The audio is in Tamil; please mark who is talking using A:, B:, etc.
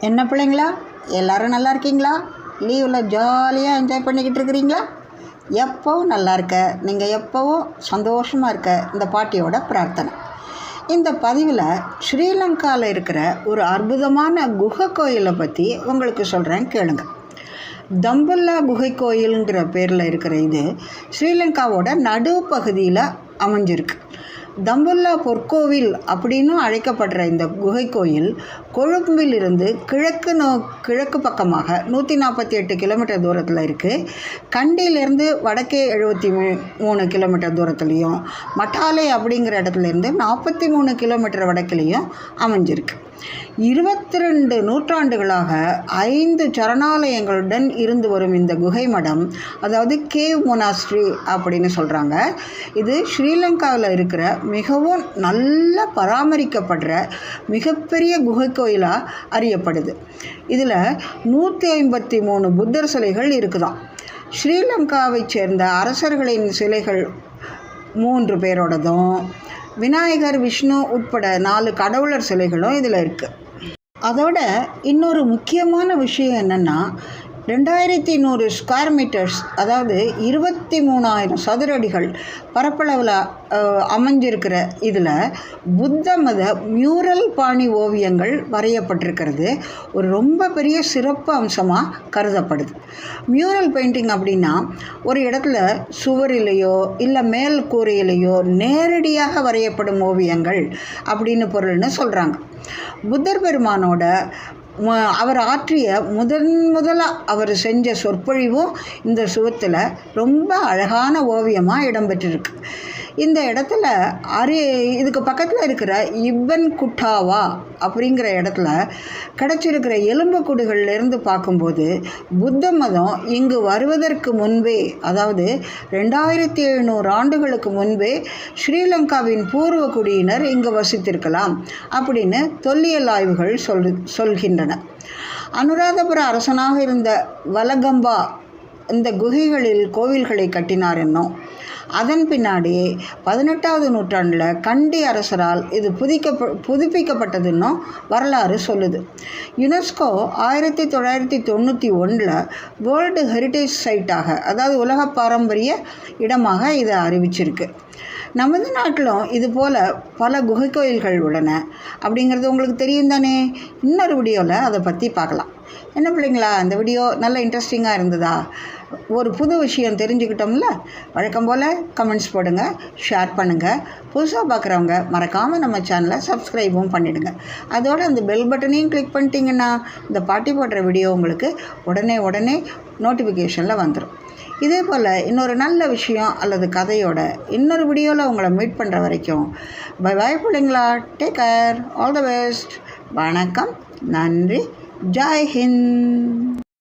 A: என்ன பிள்ளைங்களா? எல்லாரும் நல்லா இருக்கீங்களா? லீவில் ஜாலியாக என்ஜாய் பண்ணிக்கிட்டு இருக்கிறீங்களா? எப்போவும் நல்லா இருக்க. நீங்கள் எப்போவும் சந்தோஷமாக இருக்க. இந்த பாட்டியோட பிரார்த்தனை. இந்த பதிவில் ஸ்ரீலங்காவில் இருக்கிற ஒரு அற்புதமான குகை கோயிலை பற்றி உங்களுக்கு சொல்கிறேன் கேளுங்க. தம்புல்லா குகை கோயிலுங்கிற பேரில் இருக்கிற இது ஸ்ரீலங்காவோட நடுப்பகுதியில் அமைஞ்சிருக்கு. தம்புல்லா பொற்கோவில் அப்படின்னும் அழைக்கப்படுற இந்த குகை கோயில் கொழும்பிலிருந்து கிழக்கு நோ கிழக்கு பக்கமாக நூற்றி நாற்பத்தி எட்டு கிலோமீட்டர் தூரத்தில் இருக்குது கண்டியிலேருந்து வடக்கே எழுபத்தி மூணு கிலோமீட்டர் தூரத்துலேயும் மட்டாலை அப்படிங்கிற இடத்துலேருந்து நாற்பத்தி மூணு கிலோமீட்டர் வடக்குலேயும் அமைஞ்சிருக்கு. இருபத்தி ரெண்டு நூற்றாண்டுகளாக ஐந்து சரணாலயங்களுடன் இருந்து வரும் இந்த குகை மடம் அதாவது கேவ் மொனாஸ்ட்ரி அப்படின்னு சொல்கிறாங்க இது ஸ்ரீலங்காவில் இருக்கிற மிகவும் நல்ல பராமரிக்கப்படுற மிகப்பெரிய குகை கோயிலாக அறியப்படுது. இதில் நூற்றி ஐம்பத்தி மூணு புத்தர் சிலைகள் இருக்குதாம். ஸ்ரீலங்காவைச் சேர்ந்த அரசர்களின் சிலைகள் மூன்று பேரோடதும் விநாயகர் விஷ்ணு உட்பட நாலு கடவுளர் சிலைகளும் இதில் இருக்குது அதோட இன்னொரு முக்கியமான விஷயம் என்னென்னா ரெண்டாயிரத்தி நூறு ஸ்கொயர் மீட்டர்ஸ் அதாவது இருபத்தி மூணாயிரம் சதுரடிகள் பரப்பளவில் அமைஞ்சிருக்கிற இதில் புத்த மத மியூரல் பாணி ஓவியங்கள் வரையப்பட்டிருக்கிறது. ஒரு ரொம்ப பெரிய சிறப்பு அம்சமாக கருதப்படுது. மியூரல் பெயிண்டிங் அப்படின்னா ஒரு இடத்துல சுவரிலேயோ இல்லை மேல் கூரையிலேயோ நேரடியாக வரையப்படும் ஓவியங்கள் அப்படின்னு பொருள்னு சொல்கிறாங்க புத்தர் பெருமானோட அவர் ஆற்றிய முதன் முதலாக அவர் செஞ்ச சொற்பொழிவும் இந்த சுவத்தில் ரொம்ப அழகான ஓவியமாக இடம்பெற்றிருக்கு. இந்த இடத்துல அரி இதுக்கு பக்கத்தில் இருக்கிற இப்பன் குட்டாவா அப்படிங்கிற இடத்துல கிடச்சிருக்கிற எலும்புக்கூடுகள்லேருந்து பார்க்கும்போது புத்த மதம் இங்கு வருவதற்கு முன்பே அதாவது ரெண்டாயிரத்தி எழுநூறு ஆண்டுகளுக்கு முன்பே ஸ்ரீலங்காவின் பூர்வ குடியினர் இங்கு வசித்திருக்கலாம் அப்படின்னு தொல்லியல் ஆய்வுகள் சொல் சொல்கின்றன. அனுராதபுர அரசனாக இருந்த வலகம்பா இந்த குகைகளில் கோவில்களை கட்டினார் என்னும் அதன் பின்னாடி பதினெட்டாவது நூற்றாண்டில் கண்டி அரசரால் இது புதிக்க புதுப்பிக்கப்பட்டதுன்னும் வரலாறு சொல்லுது. யுனெஸ்கோ ஆயிரத்தி தொள்ளாயிரத்தி தொண்ணூற்றி ஒன்றில் வேர்ல்டு ஹெரிட்டேஜ் சைட்டாக அதாவது உலக பாரம்பரிய இடமாக இதை அறிவிச்சிருக்கு. நமது நாட்டிலும் இது போல் பல குகை கோயில்கள் உள்ளன. அப்படிங்கிறது உங்களுக்கு தெரியும் தானே? இன்னொரு வீடியோவில் அதை பற்றி பார்க்கலாம். என்ன பிள்ளைங்களா அந்த வீடியோ நல்ல இன்ட்ரெஸ்டிங்காக இருந்ததா? ஒரு புது விஷயம் தெரிஞ்சுக்கிட்டோம்ல? வழக்கம் போல் கமெண்ட்ஸ் போடுங்க ஷேர் பண்ணுங்கள் புதுசாக பார்க்குறவங்க மறக்காமல் நம்ம சேனலை சப்ஸ்கிரைபும் பண்ணிவிடுங்க அதோடு அந்த பெல் பட்டனையும் கிளிக் பண்ணிட்டீங்கன்னா இந்த பாட்டி போடுற வீடியோ உங்களுக்கு உடனே உடனே நோட்டிஃபிகேஷனில் வந்துடும் இதே போல் இன்னொரு நல்ல விஷயம் அல்லது கதையோட இன்னொரு வீடியோவில் உங்களை மீட் பண்ணுற வரைக்கும் பை பாய் பிள்ளைங்களா. Take care all the best வணக்கம். நன்றி. ஜாய் ஹிந்த்.